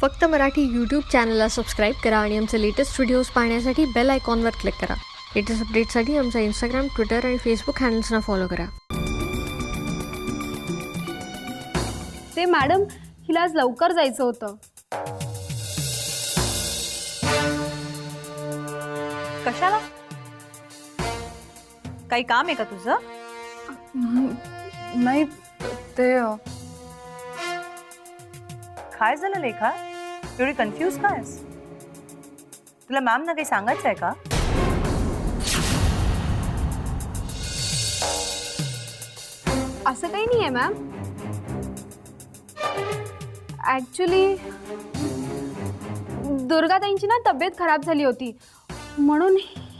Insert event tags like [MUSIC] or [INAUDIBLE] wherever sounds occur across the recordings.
फक्त मराठी यूट्यूब चॅनलला सबस्क्राईब करा आणि आमचे लेटेस्ट व्हिडिओज पाहण्यासाठी बेल आयकॉनवर क्लिक करा. लेटेस्ट अपडेटसाठी आमचा इंस्टाग्राम ट्विटर आणि फेसबुक हँडल्सना फॉलो करा. ते मॅडम हिला आज लवकर जायचं होतं. कशाला? काही काम आहे का तुझं? नाही ते काय झालं लेखा? एवढी कन्फ्यूज काय आहेस? तुला मॅम ना काही सांगायचं आहे का? असं काही नाही आहे मॅम ॲक्च्युली दुर्गाताईंची ना तब्येत खराब झाली होती. म्हणून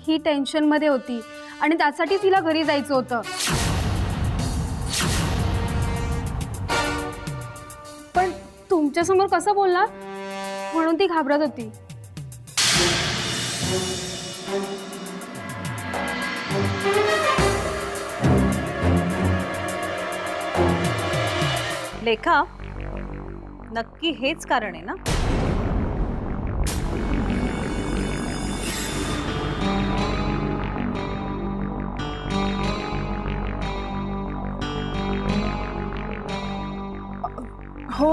ही टेन्शनमध्ये होती. आणि त्यासाठीच तिला घरी जायचं होतं. पण तुमच्यासमोर कसं बोलणार? म्हणून ती घाबरत होती. लेखा नक्की हेच कारण आहे ना? हो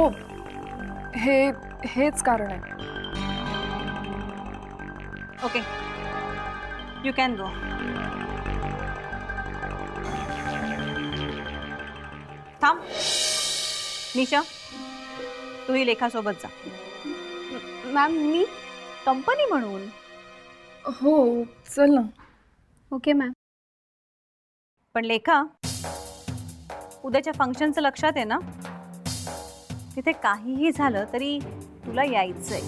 हे हेच कारण आहे. ओके यू कॅन गो थांब. निशा तूही लेखासोबत जा. मॅम मी कंपनी म्हणून. हो चल ना. ओके मॅम पण लेखा उद्याच्या फंक्शनचं लक्षात आहे ना. तिथे काहीही झालं तरी तुला यायचंय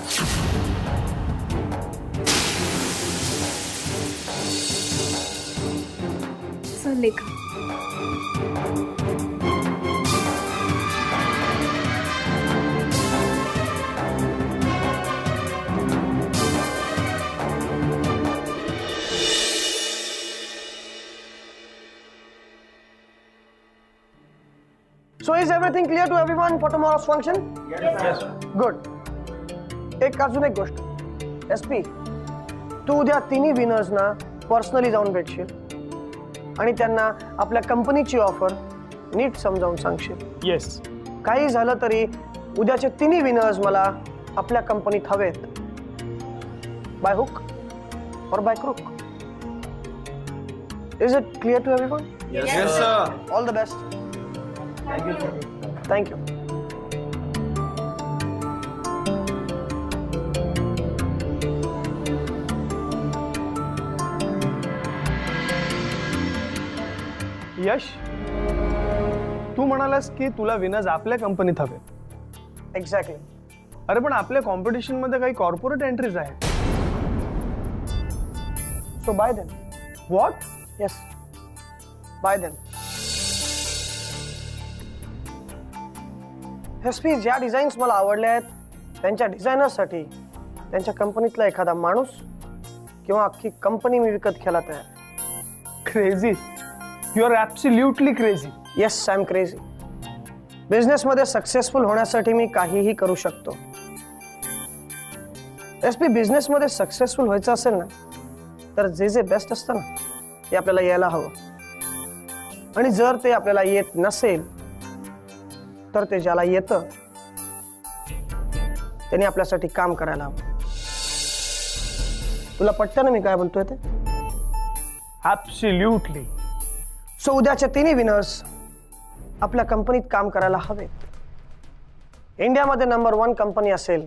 चल लेखा So is everything clear to everyone for tomorrow's function? Yes. Good. एक अजून एक गोष्ट. एस पी तू उद्या तिन्ही विनर्सना पर्सनली जाऊन भेटशील. आणि त्यांना आपल्या कंपनीची ऑफर नीट समजावून सांगशील. येस काही झालं तरी उद्याचे तिन्ही विनर्स मला आपल्या कंपनीत हवेत. By hook or by crook is it clear to everyone all the best Thank Yash तू म्हणालास की तुला विनर्स आपल्या कंपनीत हवे Exactly. अरे पण आपल्या कॉम्पिटिशनमध्ये काही कॉर्पोरेट एंट्रीज आहेत So buy them. What Yes. Buy them. S P ज्या डिझाईन्स मला आवडल्या आहेत त्यांच्या डिझायनर्ससाठी त्यांच्या कंपनीतला एखादा माणूस किंवा अख्खी कंपनी मी विकत घ्यायला तयार crazy you are absolutely crazy yes I am crazy बिझनेसमध्ये सक्सेसफुल होण्यासाठी मी काहीही करू शकतो. एस पी बिझनेसमध्ये सक्सेसफुल व्हायचं असेल ना तर जे जे बेस्ट असतं ना ते आपल्याला यायला हवं. आणि जर ते आपल्याला येत नसेल तर ते ज्याला येतं त्याने आपल्यासाठी काम करायला हवं. तुला पटतं ना मी काय बोलतोय ते? ॲब्सल्युटली सो उद्याच्या तिन्ही विनर्स आपल्या कंपनीत काम करायला हवेत. इंडियामध्ये नंबर वन कंपनी असेल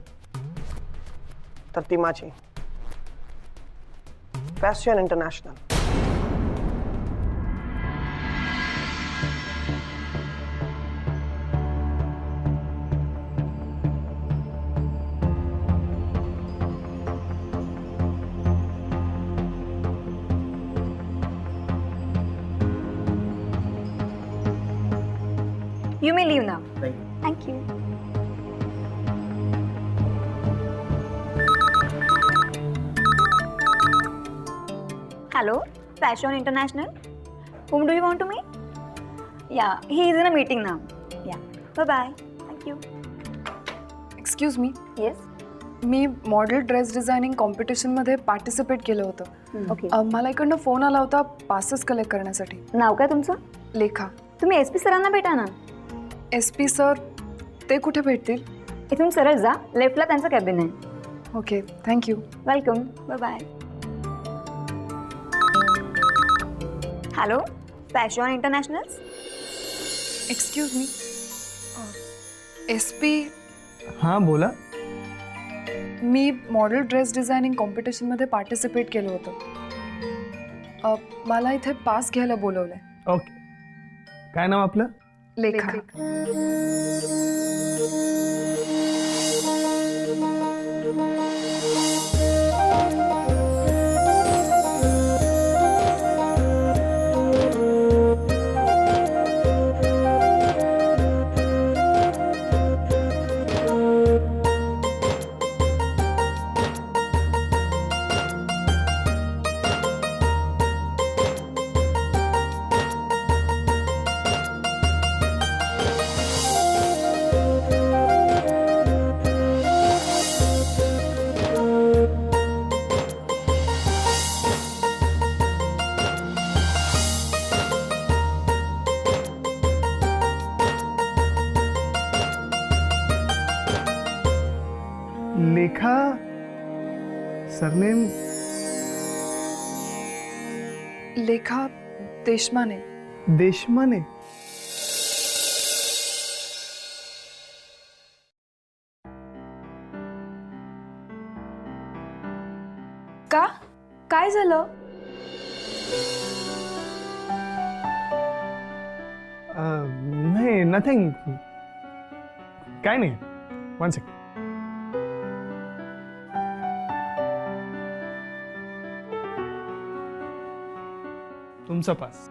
तर ती माझी. Fashion international you may leave ना thank you Hello, Fashion International. Whom do you want to meet? Yeah, he is in a meeting now. Yeah. Bye bye. Thank you. Excuse me yes me model dress designing कॉम्पिटिशनमध्ये participate केलं होतं okay अ, मला इकडनं phone आला होता passes collect करण्यासाठी नाव काय तुमचं लेखा तुम्ही एस पी सरांना भेटा ना एस पी सर ते कुठे भेटतील? इथून सरळ जा. लेफ्टला त्यांचं कॅबिन आहे. Okay thank you welcome bye bye hello fashion internationals excuse me S P हां बोला. मी मॉडेल ड्रेस डिझायनिंग कॉम्पिटिशनमध्ये पार्टिसिपेट केलं होतं. अ, मला इथे पास घ्यायला बोलवलं आहे ओके काय नाव आपलं? लेखा. सरनेम? लेखा देशमाने। देशमाने? का? काय झालं? अं, नाही नथिंग काय नाही. वन सेक तुमचा पास.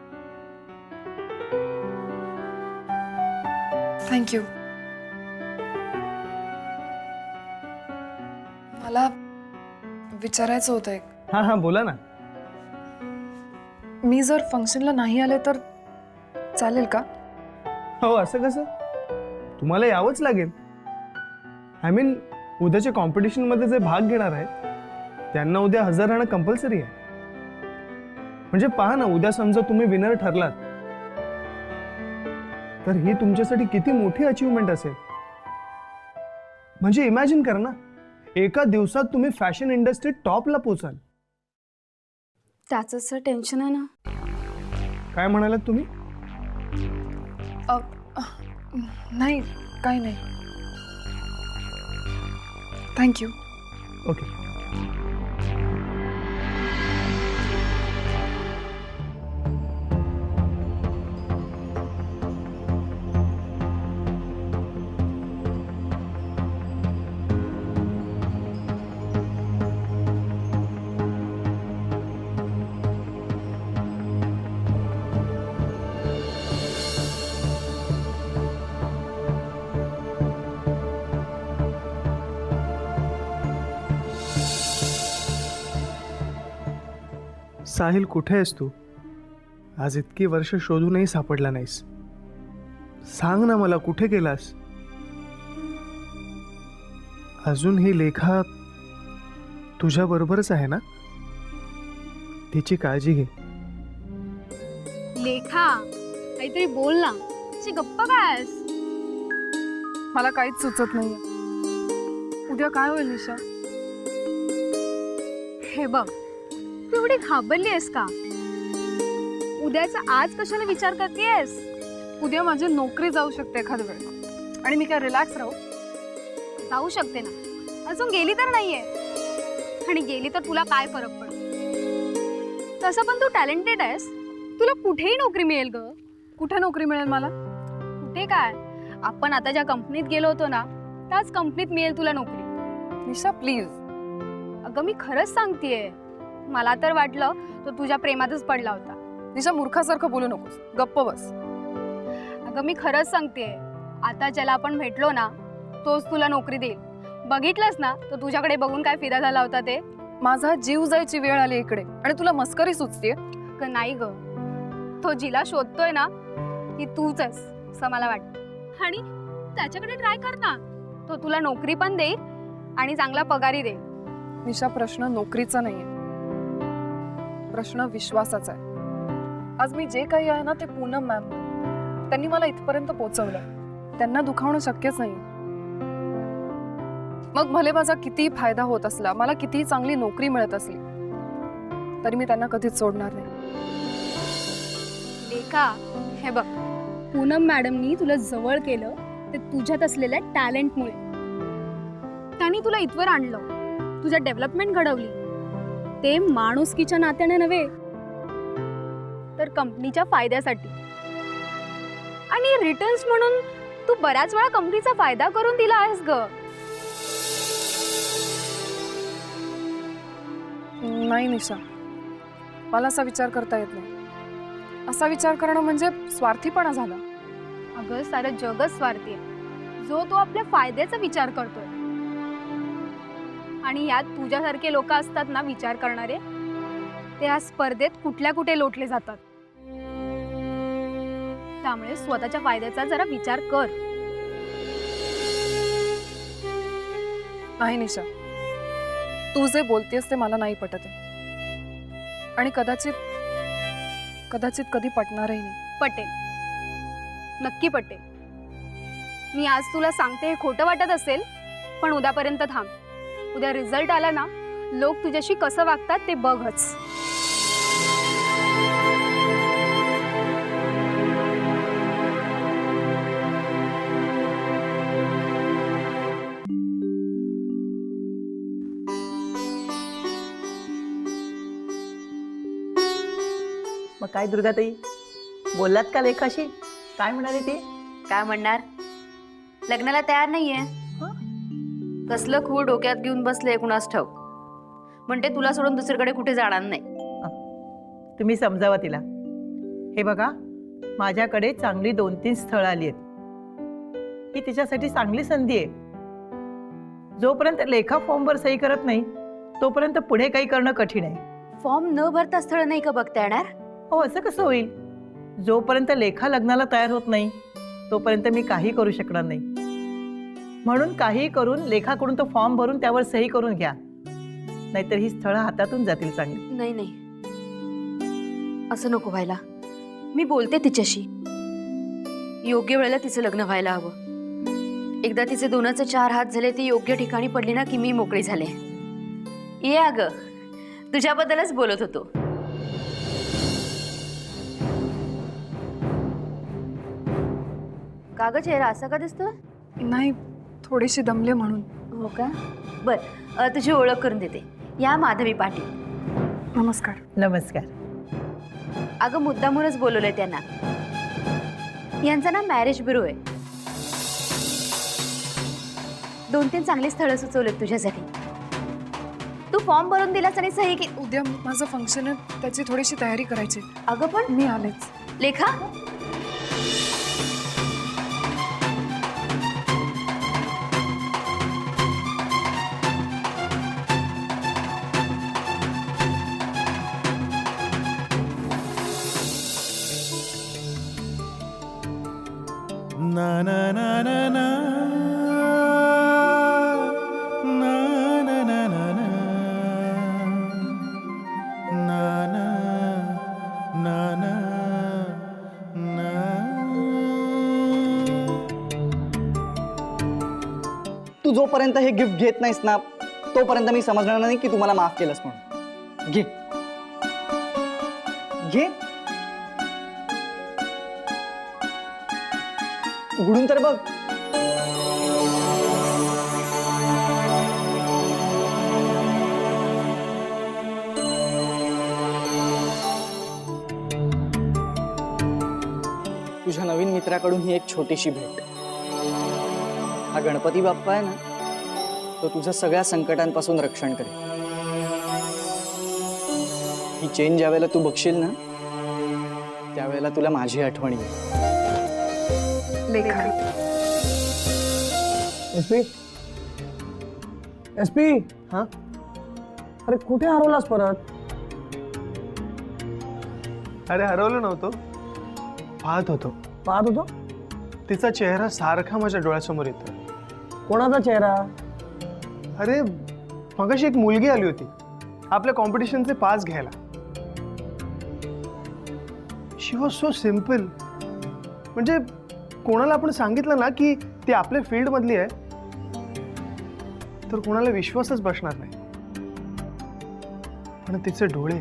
थँक्यू मला विचारायचं होतं एक. हां हां बोला ना. मी जर फंक्शनला नाही आले तर चालेल का? हो असं कसं? तुम्हाला यावंच लागेल. आय मीन उद्याच्या कॉम्पिटिशनमध्ये जे भाग घेणार आहेत त्यांना उद्या हजर राहणं कंपल्सरी आहे. म्हणजे पहा ना उद्या समजा तुम्ही विनर ठरलात तर ही तुमच्यासाठी किती मोठी अचीवमेंट असेल. म्हणजे इमॅजिन करा ना एका दिवसात तुम्ही फॅशन इंडस्ट्रीत टॉपला पोचाल. त्याचं सर टेन्शन आहे ना. काय म्हणालात तुम्ही? नाही काही नाही. थँक्यू ओके साहिल कुठे आहेस तू? आज इतकी वर्ष शोधूनही सापडला नाहीस. सांग ना मला कुठे गेलास? अजून ही लेखा तुझ्या बरोबरच आहे ना? तिची काळजी घे. लेखा काहीतरी बोल ना. अशी गप्पा काय मला काहीच सुचत नाही उद्या काय होईल निशा? हे बघ तू एवढी घाबरली आहेस का? उद्याचा आज कशाला विचार करतेयस? उद्या माझी नोकरी जाऊ शकते एखाद वेळ. आणि मी काय रिलॅक्स राहू? जाऊ शकते ना. अजून गेली तर नाहीये. आणि गेली तर तुला काय फरक पडतो? तसं पण तू टॅलेंटेड आहेस. तुला कुठेही नोकरी मिळेल ग. कुठे नोकरी मिळेल मला? कुठे काय? आपण आता ज्या कंपनीत गेलो होतो ना त्याच कंपनीत मिळेल तुला नोकरी. निशा प्लीज अगं मी खरंच सांगतेय. मला तर वाटलं तो तुझ्या प्रेमातच पडला होता. निशा मूर्खासारखं बोलू नकोस. गप्प बस. अगं मी खरंच सांगतेय आता ज्याला आपण भेटलो ना तोच तुला नोकरी देईल. बघितलंस ना तो तुझ्याकडे बघून काय फिदा झाला होता ते? माझा जीव जायची वेळ आली इकडे. आणि तुला मस्करी सुचते ग नाही ग. तो जिला शोधतोय ना ती तूच आहेस असं मला वाटतं. आणि त्याच्याकडे ट्राय कर ना. तो तुला नोकरी पण देईल आणि चांगला पगारही देईल. निशा प्रश्न नोकरीचा नाहीये. प्रश्न विश्वासाचा आहे. आज मी जे काही आहे ना ते पूनम मॅम त्यांनी मला इथपर्यंत पोहोचवलं त्यांना दुखावणं शक्यच नाही मग भले माझा किती फायदा होत असला मला कितीही चांगली नोकरी मिळत असली तरी मी त्यांना कधीच सोडणार नाही. लेखा हे बघ. पूनम मॅडमनी तुला जवळ केलं ते तुझ्यात असलेल्या टॅलेंटमुळे त्यांनी तुला इथवर आणलं. तुझं डेव्हलपमेंट घडवली. ते माणुसकीच्या नात्याने नव्हे तर कंपनीच्या फायद्यासाठी. आणि रिटर्न्स म्हणून तू बऱ्याच वेळा कंपनीचा फायदा करून दिला आहेस ग. नाही निशा मला असा विचार करता येत नाही. असा विचार करणं म्हणजे स्वार्थीपणा झाला. अगं सारं जगच स्वार्थी आहे. जो तो आपल्या फायद्याचा विचार करतोय आणि यात तुझ्यासारखे लोक असतात ना विचार करणारे ते या स्पर्धेत कुठल्या कुठे लोटले जातात? त्यामुळे स्वतःच्या फायद्याचा जरा विचार कर. नाही निशा. तू जे बोलतेस ते मला नाही पटत आहे. आणि कदाचित कदाचित कधी पटणारही नाही. पटेल. नक्की पटेल. मी आज तुला सांगते हे खोटं वाटत असेल पण उद्यापर्यंत थांब. उद्या रिझल्ट आला ना लोक तुझ्याशी कसं वागतात ते बघच. मग काय दुर्गाताई? बोललात का लेखाशी? काय म्हणाली ती? काय म्हणणार? लग्नाला तयार नाहीये. कसलं खूळ डोक्यात घेऊन बसले कुणास ठाऊक म्हणते तुला सोडून दुसरीकडे कुठे जाणार नाही. तुम्ही समजावा तिला. हे बघा माझ्याकडे चांगली दोन तीन स्थळं आली आहेत. ही तिच्यासाठी चांगली संधी आहे. जोपर्यंत लेखा फॉर्मवर सही करत नाही तोपर्यंत पुढे काही करणं कठीण आहे. फॉर्म न भरता स्थळ नाही का बघता येणार? हो असं कसं होईल? जोपर्यंत लेखा लग्नाला तयार होत नाही तोपर्यंत मी काही करू शकणार नाही. म्हणून काही करून लेखाकडून तो फॉर्म भरून त्यावर सही करून घ्या. नाहीतर ही स्थळं हातातून जातील चांगली. नाही नाही. असं नको व्हायला. मी बोलते तिच्याशी. योग्य वेळेला तिचं लग्न व्हायला हवं. एकदा तिचे दोनाचे चार हात झाले ती योग्य ठिकाणी पडली ना की मी मोकळी झाले. ये अग. तुझ्याबद्दलच बोलत होतो. कागद चेहरा असा का दिसतो नाही थोडीशी दमले म्हणून. हो का? बर अ, तुझी ओळख करून देते. या माधवी पाटील. नमस्कार. नमस्कार. अगं मुद्दामूनच बोलवलंय त्यांना. यांचा ना मॅरेज ब्युरो आहे. दोन तीन चांगली स्थळं सुचवलेत तुझ्यासाठी. तू फॉर्म भरून दिलास आणि सही की उद्या माझं फंक्शन आहे त्याची थोडीशी तयारी करायची अगं पण मी आलेच. लेखा तू जोपर्यंत हे गिफ्ट घेत नाहीस ना तोपर्यंत मी समजणार नाही की तुम्हाला माफ केलंस म्हणून. घे. घे. उघडून तर बघ. तुझ्या नवीन मित्राकडून ही एक छोटीशी भेट. हा गणपती बाप्पा आहे ना तो तुझं सगळ्या संकटांपासून रक्षण करेल. ही चेन ज्या वेळेला तू बघशील ना त्यावेळेला तुला माझी आठवण येईल. Lekha. S P? S P? हा? अरे कुठे हरवलास परत? अरे हरवलं नव्हतं. पाहत होतो. पाहत होतो? तिचा चेहरा सारखा माझ्या डोळ्यासमोर येतो कोणाचा चेहरा? अरे मगाशी एक मुलगी आली होती. आपल्या कॉम्पिटिशनचे पास घ्यायला. शी वॉज सो सिंपल म्हणजे कोणाला आपण सांगितलं ना की ती आपल्या फील्डमधली आहे तर कोणाला विश्वासच बसणार नाही. पण तिचे डोळे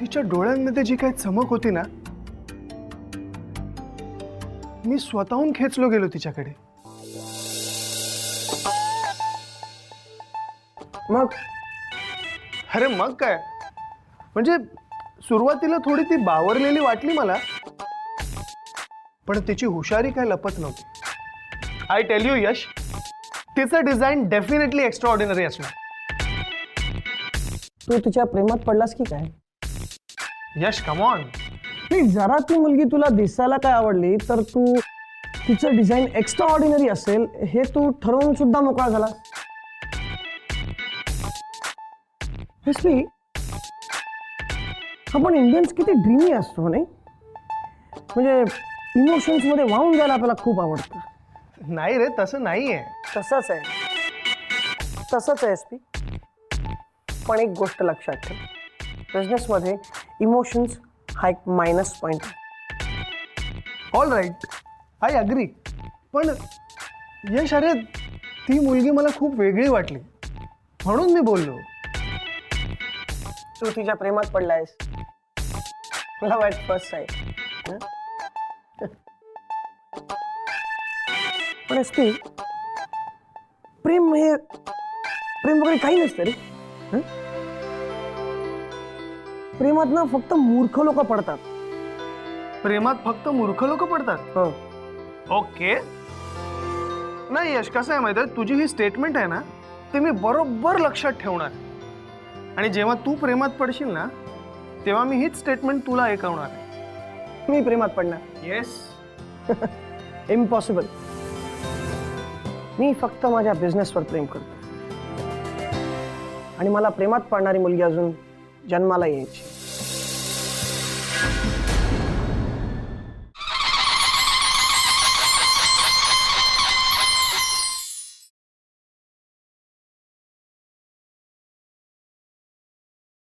तिच्या डोळ्यांमध्ये जी काही चमक होती ना मी स्वतःहून खेचलो गेलो तिच्याकडे. मग? अरे मग काय? म्हणजे सुरुवातीला थोडी ती बावरलेली वाटली मला पण तिची हुशारी काय लपत नव्हती. आय टेल यू यश तिचं डिझाईन डेफिनेटली एक्स्ट्रा ऑर्डिनरी असणार. तू तिच्या प्रेमात पडलास की काय? यश कमॉन नाही जरा ती मुलगी तुला दिसायला काय आवडली तर तू तिचं डिझाईन एक्स्ट्रा ऑर्डिनरी असेल हे तू ठरवून सुद्धा मोकळा झाला. आपण इंडियन्स किती ड्रीमी असतो नाही? म्हणजे इमोशन्समध्ये वाहून जायला आपल्याला खूप आवडतं. नाही रे तसं नाही आहे तसंच आहे. तसंच आहे एस पी पण एक गोष्ट लक्षात ठेव. बिझनेसमध्ये इमोशन्स हा एक मायनस पॉईंट आहे ऑल राईट आय अग्री पण यश अरे ती मुलगी मला खूप वेगळी वाटली. म्हणून मी बोललो. तू तिच्या प्रेमात पडलायस. मला ॲट फर्स्ट साईड पण असते प्रेम हे प्रेम वगैरे काही नसतं रे. हं? प्रेमात ना फक्त मूर्ख लोक पडतात. प्रेमात फक्त मूर्ख लोक पडतात? हो. ओके. नाही यश कसं आहे माहिती आहे तुझी ही स्टेटमेंट आहे ना ते मी बरोबर लक्षात ठेवणार आणि जेव्हा तू प्रेमात पडशील ना तेव्हा मी हीच स्टेटमेंट तुला ऐकवणार मी प्रेमात पडणार. येस इम्पॉसिबल [LAUGHS] मी फक्त माझ्या बिझनेसवर प्रेम करतो. आणि मला प्रेमात पडणारी मुलगी अजून जन्माला यायची.